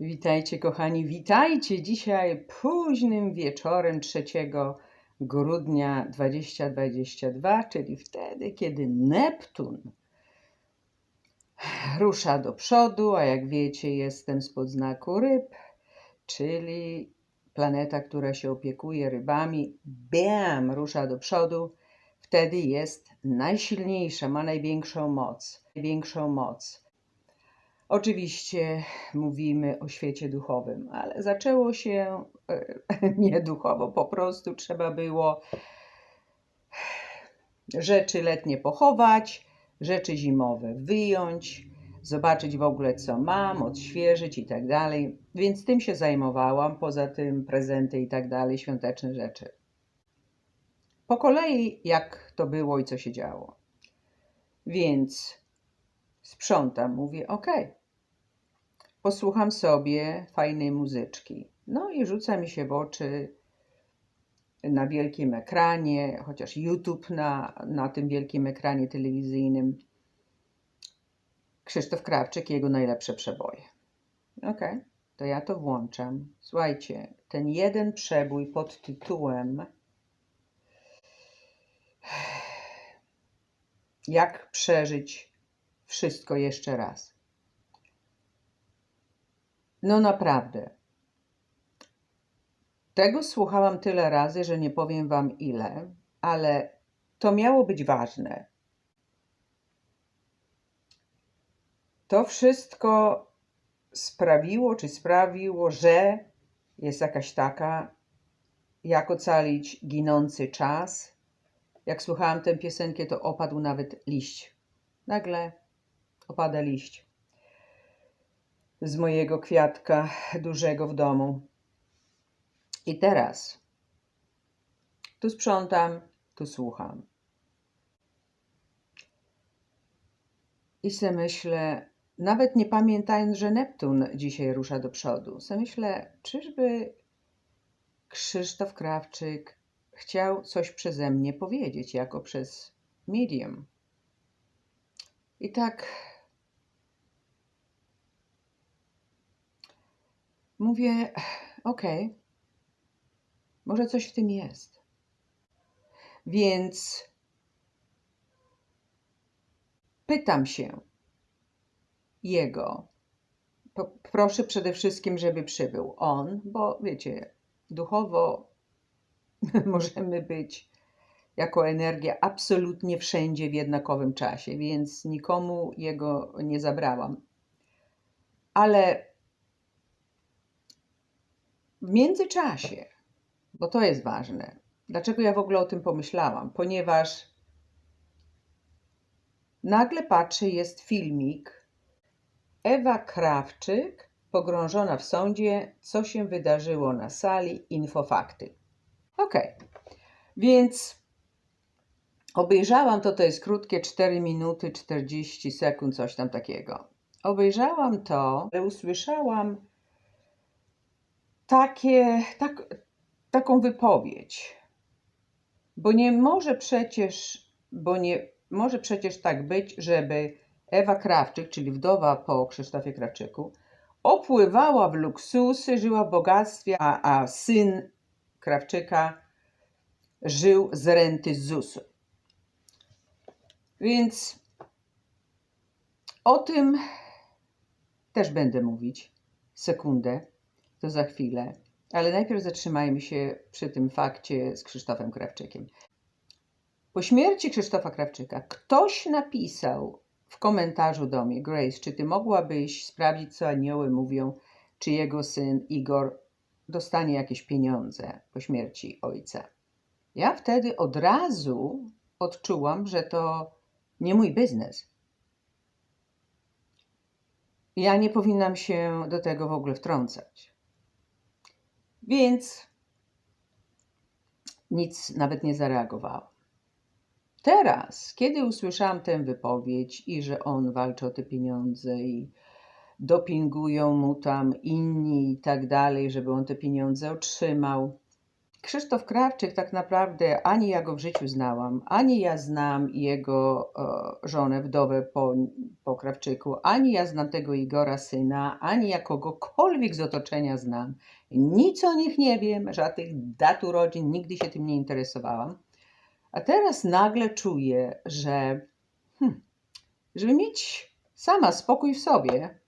Witajcie, kochani, witajcie dzisiaj późnym wieczorem 3 grudnia 2022, czyli wtedy, kiedy Neptun rusza do przodu, a jak wiecie, jestem spod znaku ryb, czyli planeta, która się opiekuje rybami, bam, rusza do przodu, wtedy jest najsilniejsza, ma największą moc, największą moc. Oczywiście mówimy o świecie duchowym, ale zaczęło się e, nie duchowo, po prostu trzeba było rzeczy letnie pochować, rzeczy zimowe wyjąć, zobaczyć w ogóle co mam, odświeżyć i tak dalej. Więc tym się zajmowałam, poza tym prezenty i tak dalej, świąteczne rzeczy. Po kolei jak to było i co się działo. Więc sprzątam, mówię, ok, posłucham sobie fajnej muzyczki. No i rzuca mi się w oczy na wielkim ekranie, chociaż YouTube na, na tym wielkim ekranie telewizyjnym, Krzysztof Krawczyk i jego najlepsze przeboje. Ok, to ja to włączam. Słuchajcie, ten jeden przebój pod tytułem Jak przeżyć wszystko jeszcze raz. No naprawdę. Tego słuchałam tyle razy, że nie powiem wam ile, ale to miało być ważne. To wszystko sprawiło, czy sprawiło, że jest jakaś taka, jak ocalić ginący czas. Jak słuchałam tę piosenkę, to opadł nawet liść. Nagle opada liść z mojego kwiatka dużego w domu. I teraz tu sprzątam, tu słucham. I se myślę, nawet nie pamiętając, że Neptun dzisiaj rusza do przodu, se myślę, czyżby Krzysztof Krawczyk chciał coś przeze mnie powiedzieć, jako przez medium. I tak mówię, okej, okay, może coś w tym jest. Więc pytam się jego. Proszę przede wszystkim, żeby przybył on, bo wiecie, duchowo możemy być jako energia absolutnie wszędzie w jednakowym czasie, więc nikomu jego nie zabrałam. Ale w międzyczasie, bo to jest ważne, dlaczego ja w ogóle o tym pomyślałam? Ponieważ nagle patrzę, jest filmik Ewa Krawczyk pogrążona w sądzie, co się wydarzyło na sali, infofakty. Ok, więc obejrzałam to, to jest krótkie 4 minuty 40 sekund, coś tam takiego. Obejrzałam to, usłyszałam takie, tak, taką wypowiedź. Bo nie może przecież, bo nie może przecież tak być, żeby Ewa Krawczyk, czyli wdowa po Krzysztofie Krawczyku, opływała w luksusy, żyła w bogactwie, a, a syn Krawczyka żył z renty z ZUS-u. Więc o tym też będę mówić. Sekundę, to za chwilę. Ale najpierw zatrzymajmy się przy tym fakcie z Krzysztofem Krawczykiem. Po śmierci Krzysztofa Krawczyka ktoś napisał w komentarzu do mnie, Grace, czy ty mogłabyś sprawdzić, co anioły mówią, czy jego syn Igor dostanie jakieś pieniądze po śmierci ojca. Ja wtedy od razu odczułam, że to nie mój biznes. Ja nie powinnam się do tego w ogóle wtrącać. Więc nic nawet nie zareagowałam. Teraz, kiedy usłyszałam tę wypowiedź i że on walczy o te pieniądze i dopingują mu tam inni i tak dalej, żeby on te pieniądze otrzymał, Krzysztof Krawczyk tak naprawdę ani ja go w życiu znałam, ani ja znam jego e, żonę, wdowę po, po Krawczyku, ani ja znam tego Igora syna, ani ja kogokolwiek z otoczenia znam. Nic o nich nie wiem, żadnych dat urodzin, nigdy się tym nie interesowałam. A teraz nagle czuję, że hmm, żeby mieć sama spokój w sobie,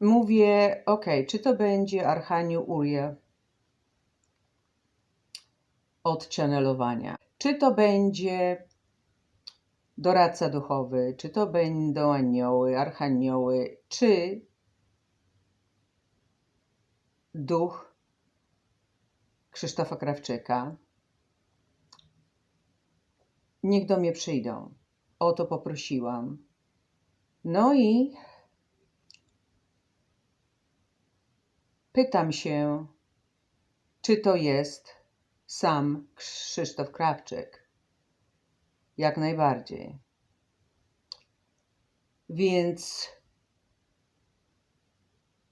mówię, ok, czy to będzie Archanioł Uriel od channelowania, czy to będzie doradca duchowy, czy to będą anioły, archanioły, czy duch Krzysztofa Krawczyka. Niech do mnie przyjdą. O to poprosiłam. No i Pytam się, czy to jest sam Krzysztof Krawczyk. Jak najbardziej. Więc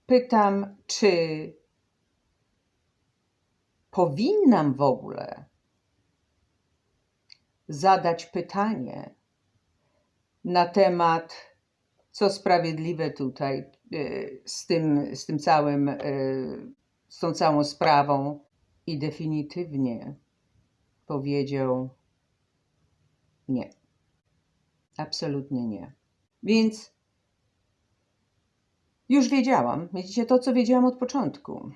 pytam, czy powinnam w ogóle zadać pytanie na temat, co sprawiedliwe tutaj, Y, z tym, z tym całym, y, z tą całą sprawą i definitywnie powiedział nie. Absolutnie nie. Więc już wiedziałam, widzicie to, co wiedziałam od początku.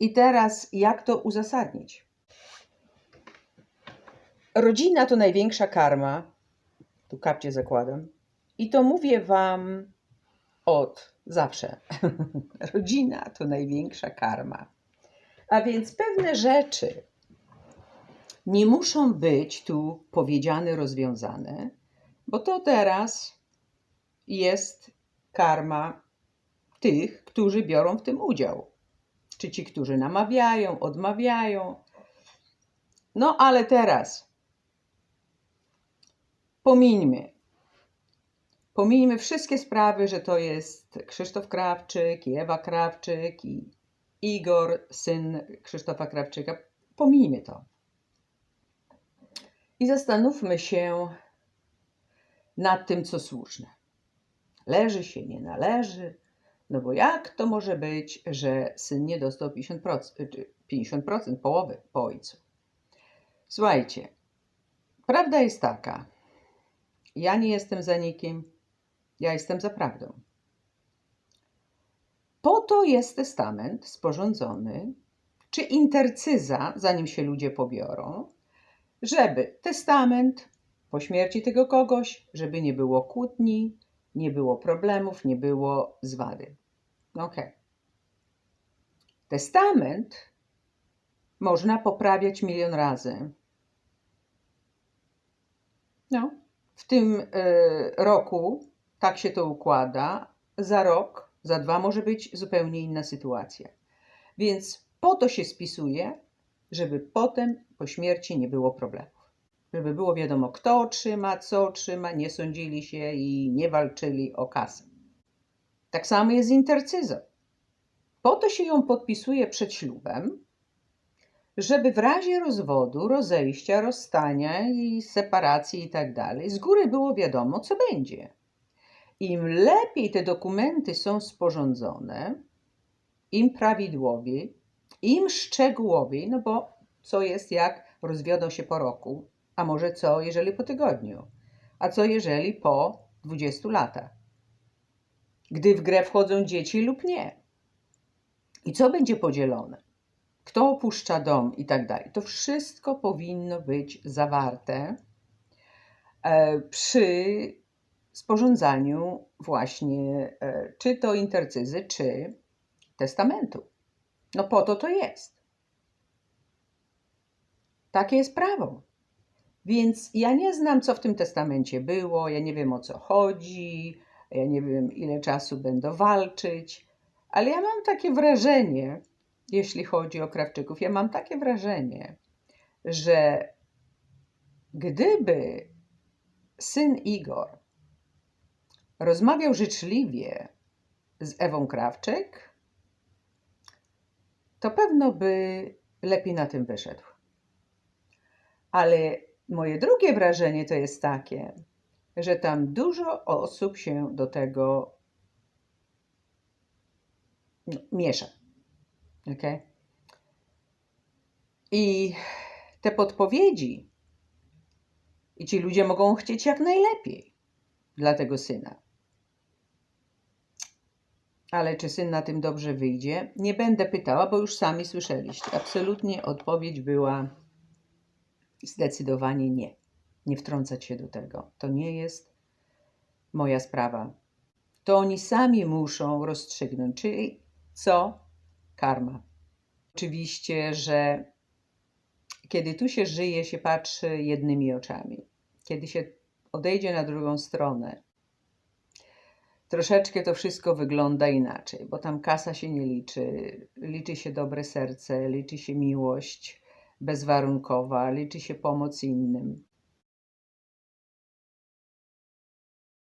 I teraz jak to uzasadnić? Rodzina to największa karma. Tu kapcie zakładam. I to mówię Wam od zawsze. Rodzina to największa karma. A więc pewne rzeczy nie muszą być tu powiedziane, rozwiązane, bo to teraz jest karma tych, którzy biorą w tym udział. Czy ci, którzy namawiają, odmawiają. No ale teraz pomińmy Pomijmy wszystkie sprawy, że to jest Krzysztof Krawczyk Ewa Krawczyk i Igor, syn Krzysztofa Krawczyka. Pomijmy to. I zastanówmy się nad tym, co słuszne. Leży się, nie należy. No bo jak to może być, że syn nie dostał 50%, 50% połowy po ojcu? Słuchajcie, prawda jest taka. Ja nie jestem za nikim, ja jestem za prawdą. Po to jest testament sporządzony, czy intercyza, zanim się ludzie pobiorą, żeby testament po śmierci tego kogoś, żeby nie było kłótni, nie było problemów, nie było zwady. Ok. Testament można poprawiać milion razy. No, w tym y, roku tak się to układa. Za rok, za dwa może być zupełnie inna sytuacja. Więc po to się spisuje, żeby potem po śmierci nie było problemów. Żeby było wiadomo, kto otrzyma, co otrzyma, nie sądzili się i nie walczyli o kasę. Tak samo jest z intercyzą. Po to się ją podpisuje przed ślubem, żeby w razie rozwodu, rozejścia, rozstania i separacji i tak dalej, z góry było wiadomo, co będzie. Im lepiej te dokumenty są sporządzone, im prawidłowiej, im szczegółowiej, no bo co jest, jak rozwiodą się po roku, a może co, jeżeli po tygodniu, a co, jeżeli po 20 latach, gdy w grę wchodzą dzieci lub nie. I co będzie podzielone? Kto opuszcza dom i tak dalej. To wszystko powinno być zawarte e, przy sporządzaniu właśnie e, czy to intercyzy, czy testamentu. No po to to jest. Takie jest prawo. Więc ja nie znam, co w tym testamencie było, ja nie wiem o co chodzi, ja nie wiem, ile czasu będę walczyć, ale ja mam takie wrażenie, jeśli chodzi o Krawczyków, ja mam takie wrażenie, że gdyby syn Igor Rozmawiał życzliwie z Ewą Krawczyk, to pewno by lepiej na tym wyszedł. Ale moje drugie wrażenie to jest takie, że tam dużo osób się do tego no, miesza. Okay? I te podpowiedzi, i ci ludzie mogą chcieć jak najlepiej dla tego syna. Ale czy syn na tym dobrze wyjdzie? Nie będę pytała, bo już sami słyszeliście. Absolutnie odpowiedź była zdecydowanie nie. Nie wtrącać się do tego. To nie jest moja sprawa. To oni sami muszą rozstrzygnąć. Czyli co? Karma. Oczywiście, że kiedy tu się żyje, się patrzy jednymi oczami. Kiedy się odejdzie na drugą stronę, troszeczkę to wszystko wygląda inaczej, bo tam kasa się nie liczy, liczy się dobre serce, liczy się miłość bezwarunkowa, liczy się pomoc innym.